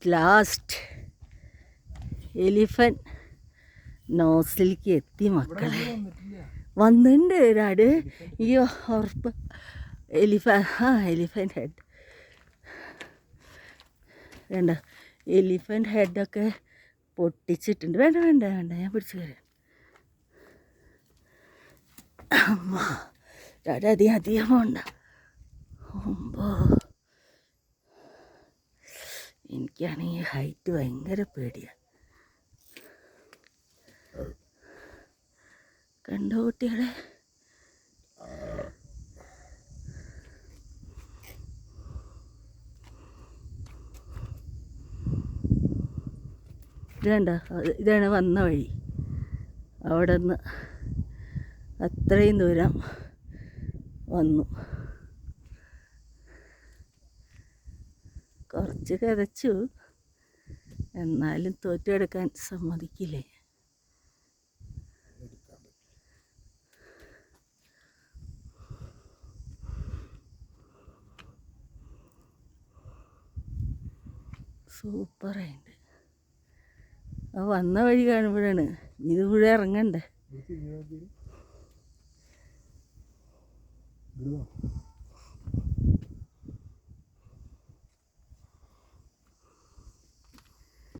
At last elephant നോസിലേക്ക് എത്തി മക്കളെ. വന്നിട്ടുണ്ട് ഒരാട്. ഈ ഉറപ്പ്. എലിഫ ആ എലിഫന്റ് ഹെഡ്. വേണ്ട. എലിഫന്റ് ഹെഡൊക്കെ പൊട്ടിച്ചിട്ടുണ്ട്. വേണ്ട വേണ്ട വേണ്ട. ഞാൻ പിടിച്ചു തരാം അമ്മ. ഒരാട് അധികം അധികം പോണ്ട ഒമ്പോ എനിക്കാണെങ്കിൽ ഹൈറ്റ് ഭയങ്കര പേടിയാണ് കണ്ടോ കുട്ടികളെ? ഇതേണ്ട ഇതാണ് വന്ന വഴി. അവിടെ നിന്ന് അത്രയും ദൂരം വന്നു. കുറച്ച് കരച്ചു. എന്നാലും തോറ്റെടുക്കാൻ സമ്മതിക്കില്ലേ? സൂപ്പറായിട്ട് ആ വന്ന വഴി കാണുമ്പോഴാണ്. ഇത് ഇവിടെ ഇറങ്ങണ്ടേ?